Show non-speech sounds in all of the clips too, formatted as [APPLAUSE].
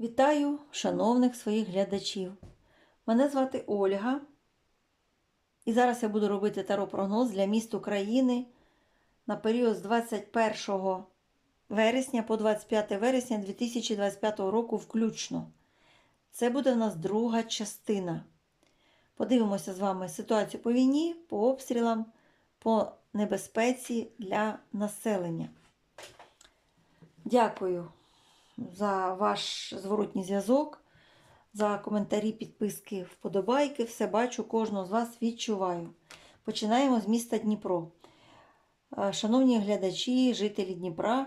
Вітаю шановних своїх глядачів. Мене звати Ольга. І зараз я буду робити таро-прогноз для міст України на період з 21 вересня по 25 вересня 2025 року включно. Це буде в нас друга частина. Подивимося з вами ситуацію по війні, по обстрілам, по небезпеці для населення. Дякую за ваш зворотній зв'язок, за коментарі, підписки, вподобайки. Все бачу, кожного з вас відчуваю. Починаємо з міста Дніпро. Е, Шановні глядачі, жителі Дніпра,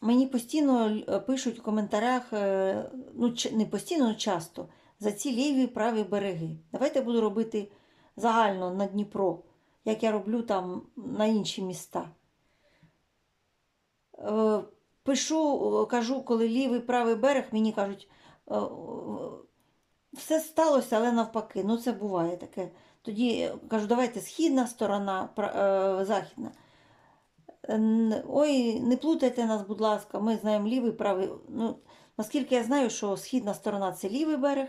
мені постійно е, пишуть в коментарях, е, ну, не постійно, але часто, за ці ліві праві береги. Давайте буду робити загально на Дніпро, як я роблю там на інші міста. Пишу, е, кажу, коли лівий правий берег, мені кажуть, е, е, все сталося, але навпаки. Ну, це буває таке. Тоді кажу, давайте східна сторона, західна. Ой, не плутайте нас, будь ласка, ми знаємо лівий, правий. Ну, наскільки я знаю, що східна сторона це лівий берег,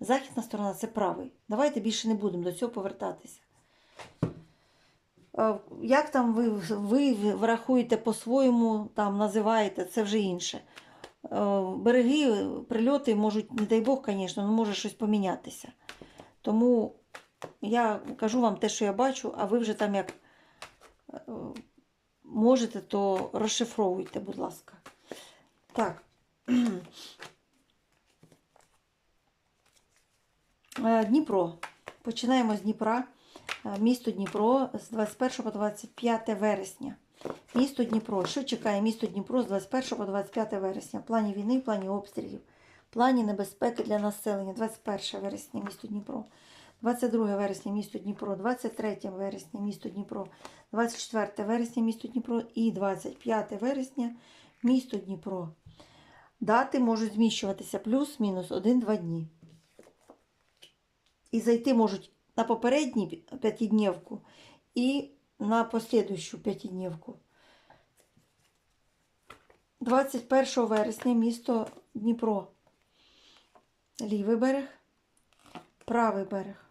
західна сторона це правий. Давайте більше не будемо до цього повертатися. Е, Як там ви, ви врахуєте по-своєму, там називаєте, це вже інше. Е, Береги, прильоти можуть, не дай Бог, звісно, може щось помінятися. Тому я кажу вам те, що я бачу, а ви вже там як е, можете, то розшифровуйте, будь ласка. Так. Дніпро. Починаємо з Дніпра. Е, Місто Дніпро з 21 по 25 вересня. Місто Дніпро. Що чекає місто Дніпро з 21 по 25 вересня? В плані війни, в плані обстрілів, в плані небезпеки для населення. 21 вересня місто Дніпро. 22 вересня місто Дніпро, 23 вересня місто Дніпро, 24 вересня місто Дніпро і 25 вересня місто Дніпро. Дати можуть зміщуватися плюс-мінус 1-2 дні. І зайти можуть на попередню п'ятидневку і на послідуючу п'ятидневку. 21 вересня місто Дніпро. Лівий берег, правий берег.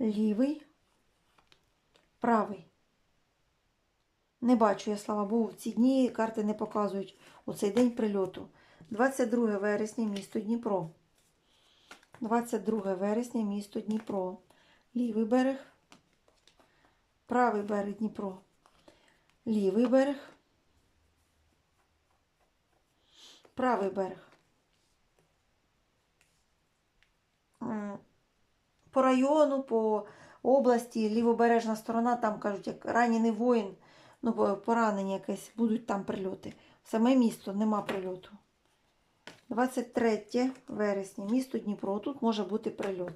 Лівий, правий. Не бачу я, слава Богу, ці дні карти не показують у цей день прильоту. 22 вересня місто Дніпро. 22 вересня місто Дніпро. Лівий берег, правий берег Дніпро. Лівий берег, правий берег. По району, по області, лівобережна сторона, там кажуть, як ранений воїн, ну, поранення якесь, будуть там прильоти. Саме місто нема прильоту. 23 вересня, місто Дніпро. Тут може бути прильот.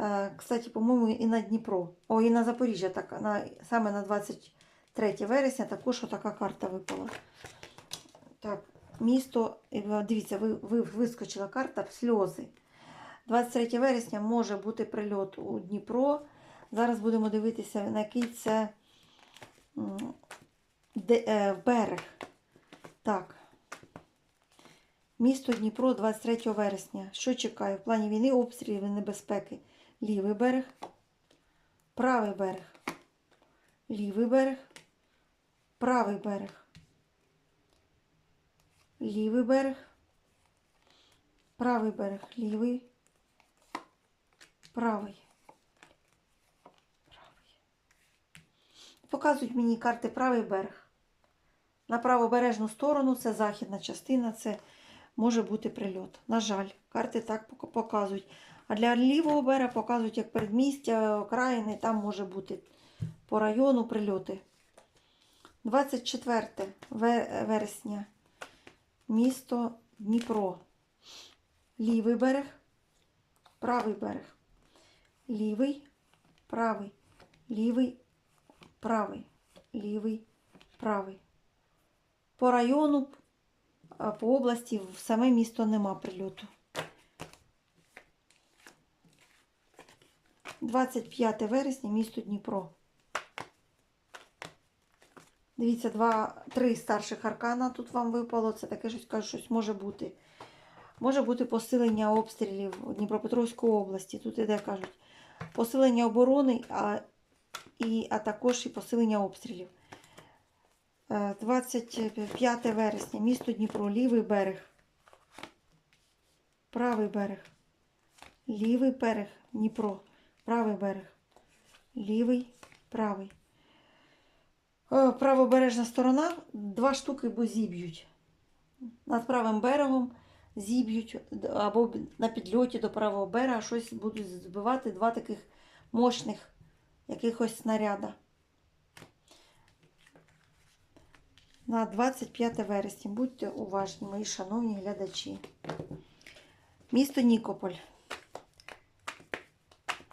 Е, Кстати, по-моєму, і на Дніпро. О, і на Запоріжжя так, на, саме на 23 вересня також така карта випала. Так, місто, е, дивіться, ви, ви вискочила карта сльози. 23 вересня може бути прильот у Дніпро. Зараз будемо дивитися, на який це де, е, берег. Так. Місто Дніпро 23 вересня. Що чекає? В плані війни, обстрілів і небезпеки. Лівий берег, правий берег, лівий берег, правий берег, лівий берег, правий берег, лівий, правий. Правий. Показують мені карти правий берег. На правобережну сторону це західна частина, це може бути прильот. На жаль, карти так показують. А для лівого берега показують як передмістя, окраїни, там може бути по району прильоти. 24 вересня. Місто Дніпро. Лівий берег, правий берег. Лівий, правий, лівий, правий, лівий, правий. По району, по області в саме місто нема прильоту. 25 вересня, місто Дніпро. Дивіться, два, три старших аркана тут вам випало. Це таке щось кажуть, щось може бути. Може бути посилення обстрілів у Дніпропетровської області. Тут іде кажуть посилення оборони, а, і, а також і посилення обстрілів. Е, 25 вересня, місто Дніпро, лівий берег. Правий берег. Лівий берег, Дніпро. Правий берег. Лівий, правий. Е, Правобережна сторона, два штуки, бо зіб'ють. Над правим берегом зіб'ють або на підльоті до правого берега щось будуть збивати два таких мощних якихось снаряда. На 25 вересня. Будьте уважні, мої шановні глядачі. Місто Нікополь.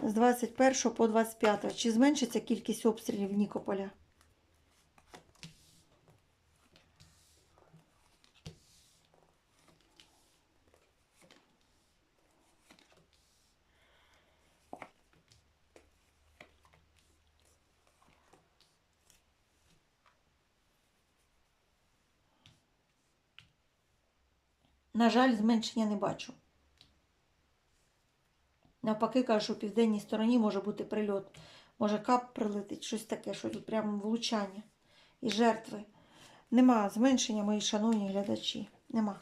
З 21 по 25. Чи зменшиться кількість обстрілів Нікополя? На жаль, зменшення не бачу. Навпаки, кажу, що в південній стороні може бути прильот. Може кап прилетить, щось таке, що тут прямо влучання і жертви. Нема зменшення, мої шановні глядачі. Нема.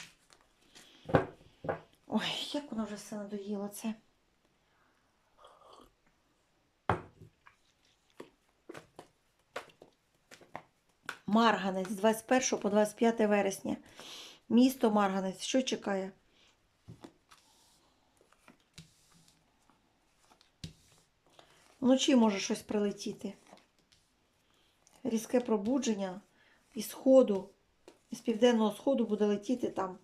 Ой, як воно вже все надоїло це. Марганець з 21 по 25 вересня. Місто Марганець. Що чекає? Вночі може щось прилетіти. Різке пробудження із сходу, із південного сходу буде летіти там.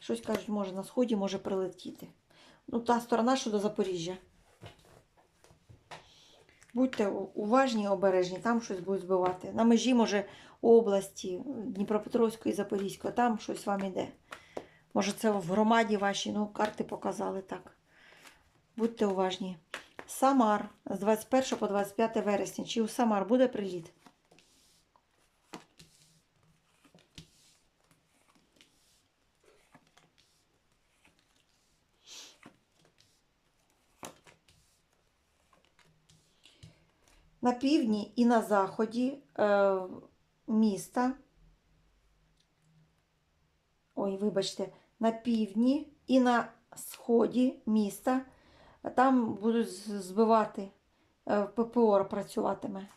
Щось кажуть, може на сході може прилетіти. Ну, та сторона, що до Запоріжжя. Будьте уважні, обережні, там щось будуть збивати. На межі, може, області Дніпропетровської і Запорізької, там щось вам іде. Може, це в громаді вашій, ну, карти показали так. Будьте уважні. Самар з 21 по 25 вересня. Чи у Самар буде приліт? На півдні і на заході е, міста. Ой, вибачте, на півдні і на сході міста. Там будуть збивати е, ППО працюватиме.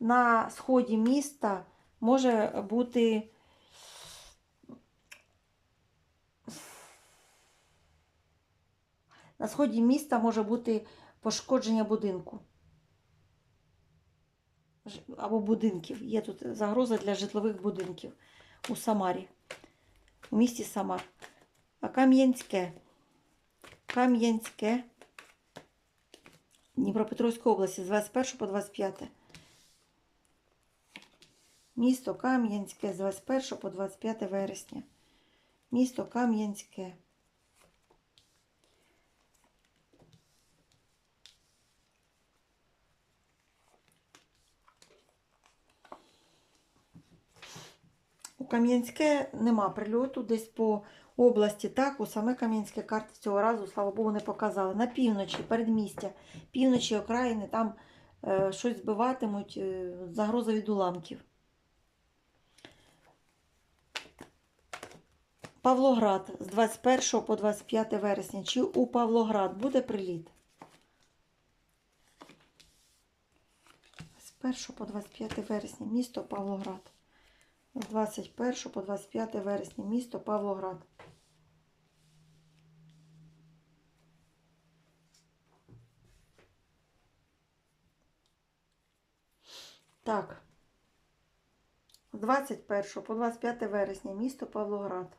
На сході міста може бути на сході міста може бути пошкодження будинку. Або будинків. Є тут загроза для житлових будинків у Самарі. У місті Самар. А Кам'янське. Кам'янське. Дніпропетровської області з 21 по 25. Місто Кам'янське з 21 по 25 вересня. Місто Кам'янське. У Кам'янське нема прильоту, десь по області так, у саме Кам'янське карти цього разу, слава Богу, не показали. На півночі, передмістя, півночі окраїни, там е, щось збиватимуть, е, загроза від уламків. Павлоград з 21 по 25 вересня. Чи у Павлоград буде приліт? З 1 по 25 вересня, місто Павлоград. З 21 по 25 вересня, місто Павлоград. Так. З 21 по 25 вересня, місто Павлоград.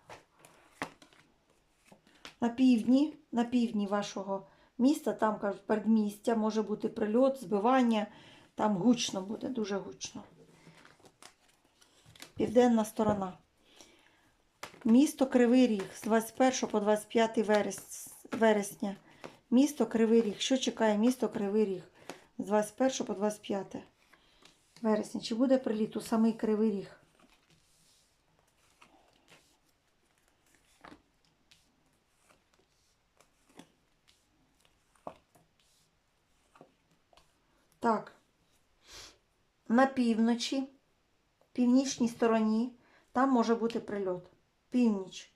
На півдні, на півдні вашого міста, там кажуть, передмістя, може бути прильот, збивання. Там гучно буде, дуже гучно. Південна сторона. Місто Кривий Ріг з 21 по 25 вересня. Місто Кривий Ріг. Що чекає місто Кривий Ріг? з 21 по 25 вересня. Чи буде приліт у самий Кривий Ріг? Так. На півночі, північній стороні, там може бути прильот. Північ,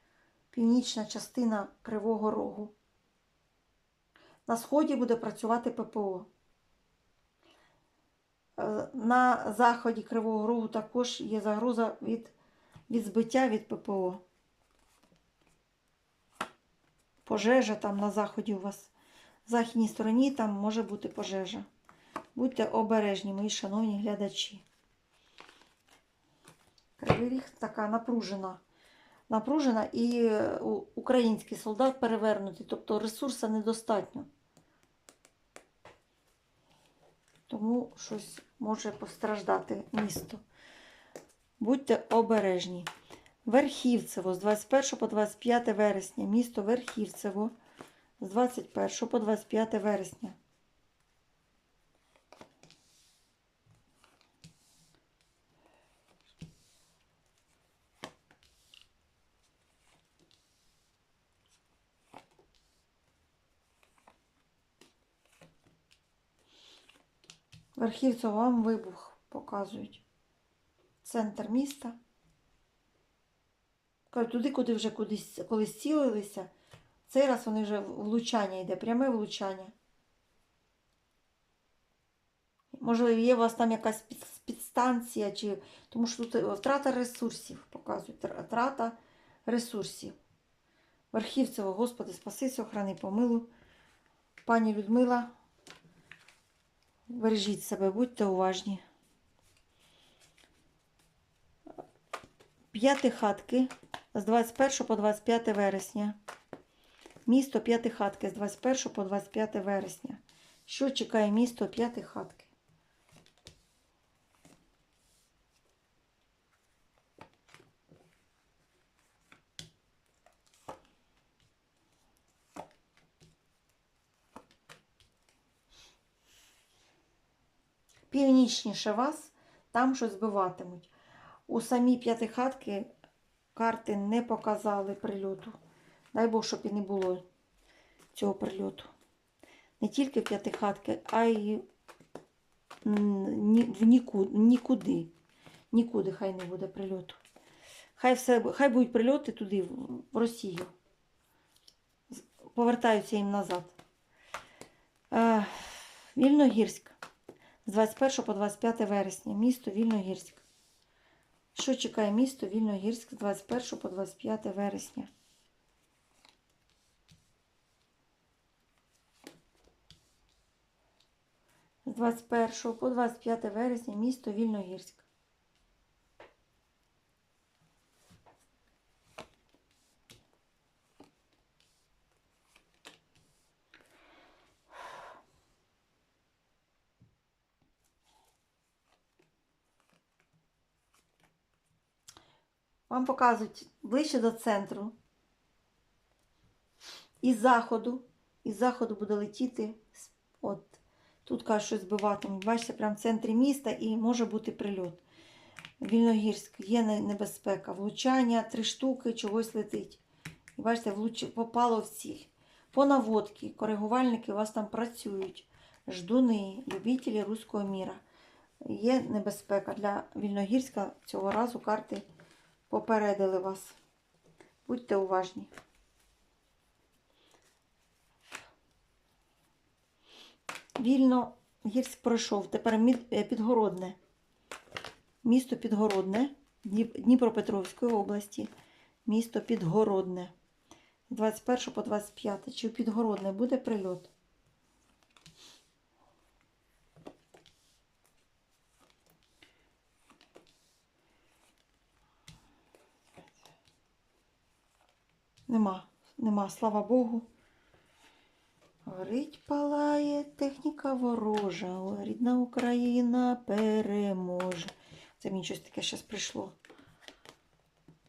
північна частина Кривого Рогу. На сході буде працювати ППО. Е, На заході Кривого Рогу також є загроза від, від збиття від ППО. Пожежа там на заході у вас. В західній стороні там може бути пожежа. Будьте обережні, мої шановні глядачі. Кривий така напружена. Напружена і е, український солдат перевернутий, тобто ресурсу недостатньо. Тому щось може постраждати місто. Будьте обережні. Верхівцево з 21 по 25 вересня. Місто Верхівцево з 21 по 25 вересня. Верхівцево вам вибух показують. Центр міста. Туди, куди вже кудись колись цілилися, цей раз вони вже влучання йде, пряме влучання. Можливо, є у вас там якась підстанція, чи... тому що тут е, втрата ресурсів показують. Втрата ресурсів. Верхівцево, Господи, спаси, охрани, помилуй. Пані Людмила, бережіть себе, будьте уважні. П'ятихатки з 21 по 25 вересня. Місто П'ятихатки з 21 по 25 вересня. Що чекає місто П'ятихатки? Північніше вас, там щось збиватимуть. У самій п'ятихатки карти не показали прильоту. Дай Бог, щоб і не було цього прильоту. Не тільки в п'ятихатки, а й в нікуди, нікуди. Хай не буде прильоту. Хай, все, хай будуть прильоти туди, в в Росію. Повертаються їм назад. Е, Вільногірськ. З 21 по 25 вересня. Місто Вільногірськ. Що чекає місто Вільногірськ з 21 по 25 вересня? З 21 по 25 вересня місто Вільногірськ. Вам показують ближче до центру. Із заходу. Із заходу буде летіти. От тут кажуть, що збиватимуть. Бачите, прямо в центрі міста і може бути прильот. Вільногірськ є небезпека. Влучання, три штуки, чогось летить. І бачите, влуч... попало в ціль. По наводці, коригувальники у вас там працюють. Ждуни, любителі руського міра. Є небезпека для Вільногірська. Цього разу карти попередили вас. Будьте уважні. Вільно гірськ пройшов. Тепер е, Підгородне. Місто Підгородне Дніпропетровської області. Місто Підгородне. З 21 по 25. Чи в Підгородне буде прильот? Нема, нема, слава Богу. Горить, палає техніка ворожа, рідна Україна переможе. Це мені щось таке зараз прийшло.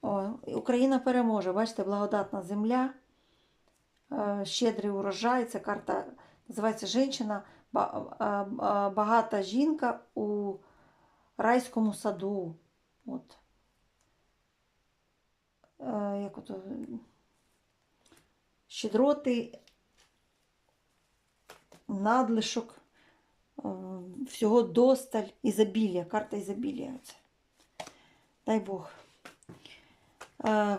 О, Україна переможе. Бачите, благодатна земля, е, щедрий урожай. Це карта називається Женщина багата жінка у райському саду. От. Е, як ото, щедроти, надлишок, е, всього досталь, ізобілля, карта ізобілля. Дай Бог. Е,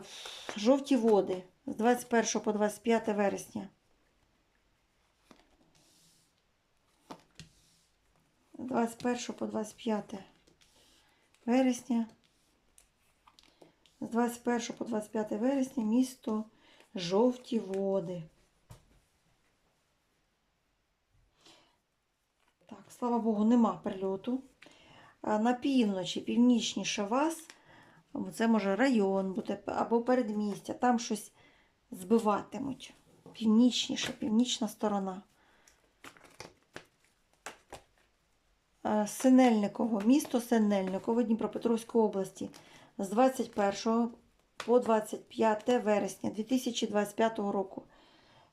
Жовті води з 21 по 25 вересня. З 21 по 25 вересня. З 21 по 25 вересня місто Жовті води. Так, слава Богу, нема прильоту. На півночі, північніше вас, це може район бути або передмістя, там щось збиватимуть. Північніше, північна сторона. Синельниково, місто Синельниково Дніпропетровської області з 21 по 25 вересня 2025 року.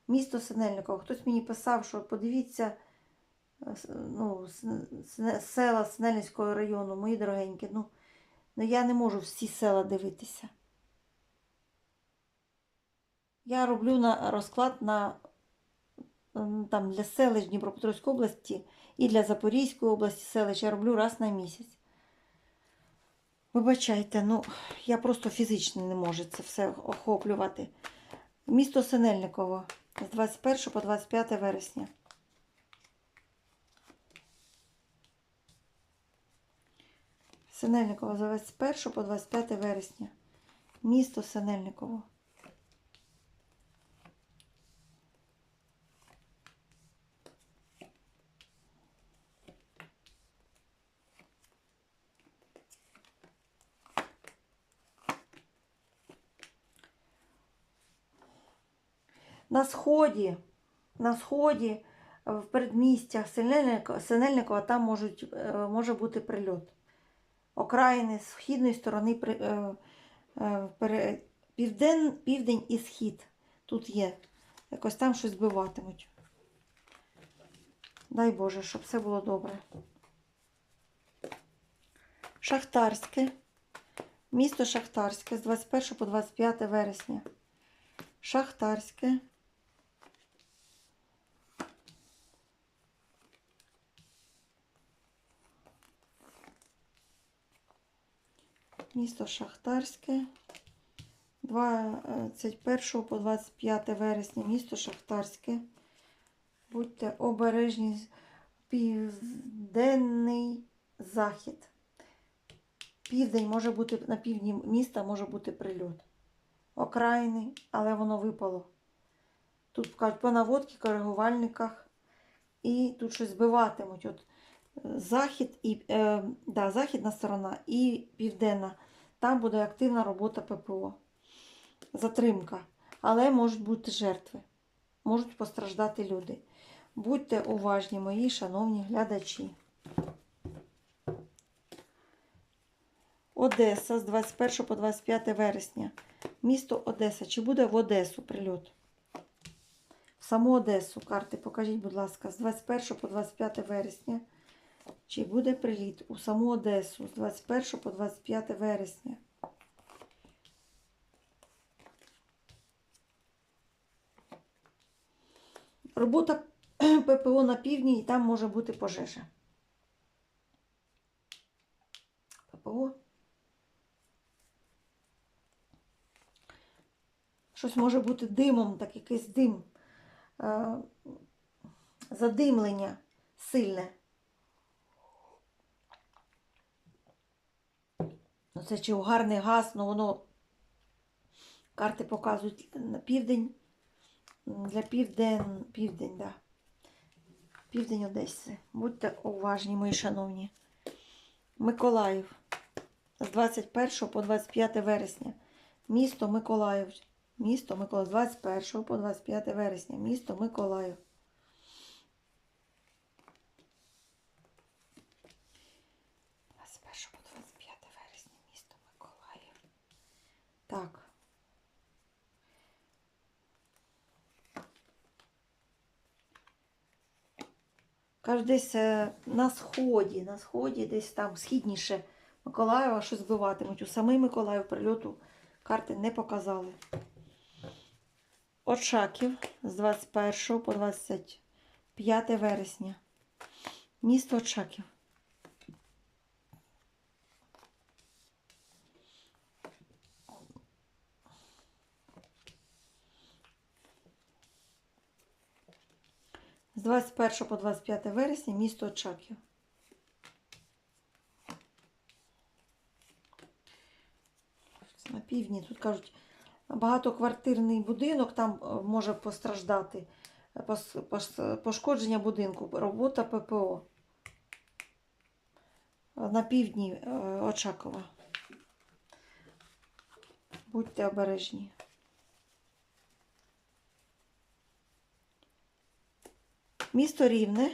Місто Синельниково. Хтось мені писав, що подивіться е, ну, села Синельницького району, мої дорогенькі. Ну, ну я не можу всі села дивитися. Я роблю на розклад на там, для селищ Дніпропетровської області і для Запорізької області селищ я роблю раз на місяць. Вибачайте, ну я просто фізично не можу це все охоплювати. Місто Синельниково з 21 по 25 вересня. Синельниково з 21 по 25 вересня. Місто Синельниково. На сході, на сході, е, в передмістях Синельникова, там можуть, е, може бути прильот. Окраїни східної сторони е, півден, південь і схід. Тут є. Якось там щось збиватимуть. Дай Боже, щоб все було добре. Шахтарське. Місто Шахтарське з 21 по 25 вересня. Шахтарське. Місто Шахтарське. 21 по 25 вересня. Місто Шахтарське. Будьте обережні. Південний захід. Південь може бути на півдні міста може бути прильот. Окраїни, але воно випало. Тут кажуть по наводці, коригувальниках. І тут щось збиватимуть. От е, захід і е, да, західна сторона і південна. Там буде активна робота ППО. Затримка. Але можуть бути жертви. Можуть постраждати люди. Будьте уважні, мої шановні глядачі. Одеса з 21 по 25 вересня. Місто Одеса. Чи буде в Одесу прильот? В саму Одесу карти покажіть, будь ласка, з 21 по 25 вересня. Чи буде приліт у саму Одесу з 21 по 25 вересня? Робота [CLEARS THROAT] ППО на півдні і там може бути пожежа. ППО. Щось може бути димом, так якийсь дим, е, задимлення сильне. Це чи угарний газ, ну воно карти показують на південь. Для південь, південь, да. Південь Одеси. Будьте уважні, мої шановні. Миколаїв з 21 по 25 вересня. Місто Миколаїв. Місто Миколаїв з 21 по 25 вересня. Місто Миколаїв. З 21 по 25 вересня. Місто Миколаїв. Так. Кажуть, десь е, на сході, на сході, десь там східніше Миколаєва щось збиватимуть. У самий Миколаїв прильоту карти не показали. Очаків з 21 по 25 вересня. Місто Очаків. 21 по 25 вересня місто Очаків. На півдні тут кажуть, багатоквартирний будинок там е, може постраждати. Е, Пошкодження будинку, робота ППО. На півдні е, Очакова. Будьте обережні. Місто Рівне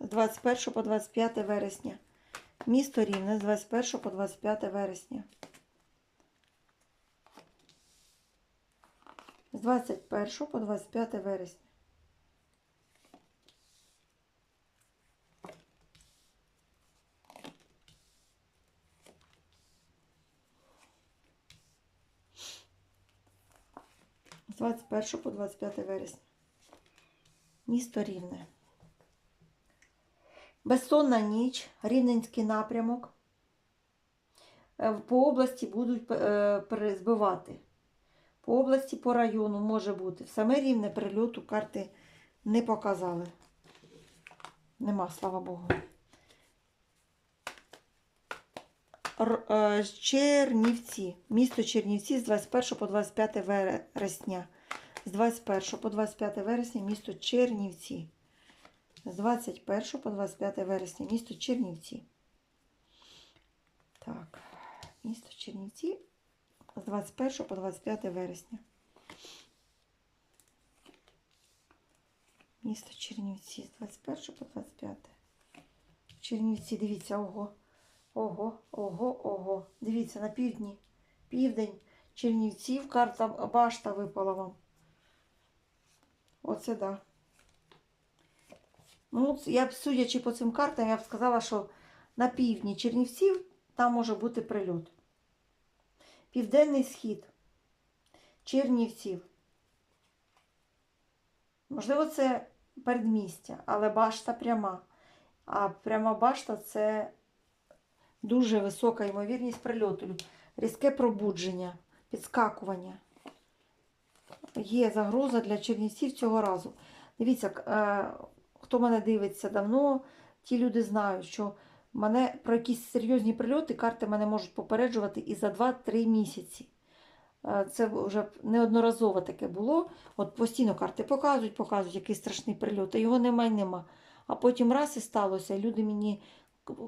з 21 по 25 вересня. Місто Рівне з 21 по 25 вересня. З 21 по 25 вересня. З 21 по 25 вересня. Місто Рівне. Безсонна ніч, Рівненський напрямок. Е, По області будуть е, збивати. По області, по району може бути. Саме рівне прильоту карти не показали. Нема, слава Богу. Е, Чернівці. Місто Чернівці з 21 по 25 вересня. З 21 по 25 вересня місто Чернівці. З 21 по 25 вересня місто Чернівці. Так, місто Чернівці з 21 по 25 вересня. Місто Чернівці з 21 по 25. Чернівці, дивіться, ого. Ого, ого, ого. Дивіться, на півдні. Південь Чернівців, карта башта випала вам. Оце да. Ну, я б, судячи по цим картам, я б сказала, що на півдні Чернівців там може бути прильот. Південний схід Чернівців. Можливо, це передмістя, але башта пряма. А пряма башта це дуже висока ймовірність прильоту. Різке пробудження, підскакування. Є загроза для чернівців цього разу. Дивіться, е, хто мене дивиться давно, ті люди знають, що мене про якісь серйозні прильоти карти мене можуть попереджувати і за 2-3 місяці. Е, Це вже неодноразово таке було. От постійно карти показують, показують, який страшний прильот, а його нема й нема. А потім раз і сталося, і люди мені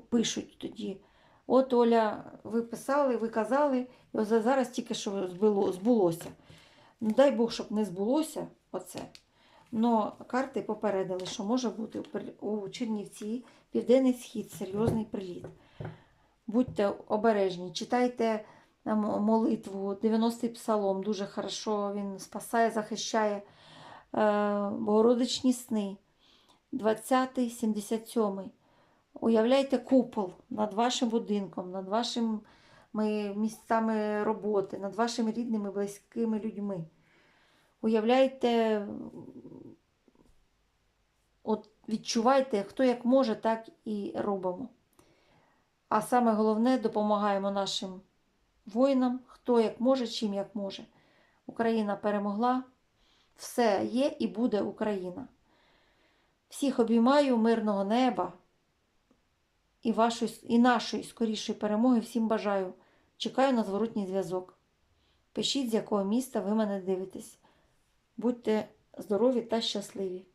пишуть тоді. От Оля, ви писали, ви казали, і зараз тільки що збулося. Ну, дай Бог, щоб не збулося оце. Но карти попередили, що може бути у Чернівці південний схід, серйозний приліт. Будьте обережні, читайте молитву, 90-й псалом, дуже хорошо, він спасає, захищає. Е, Богородичні сни, 20-й, 77-й. Уявляйте купол над вашим будинком, над вашими місцями роботи, над вашими рідними, близькими людьми. Уявляйте, от відчувайте, хто як може, так і робимо. А саме головне, допомагаємо нашим воїнам, хто як може, чим як може. Україна перемогла. Все є і буде Україна. Всіх обіймаю мирного неба і, вашої, і нашої скорішої перемоги всім бажаю. Чекаю на зворотній зв'язок. Пишіть, з якого міста ви мене дивитесь. Будьте здорові та щасливі!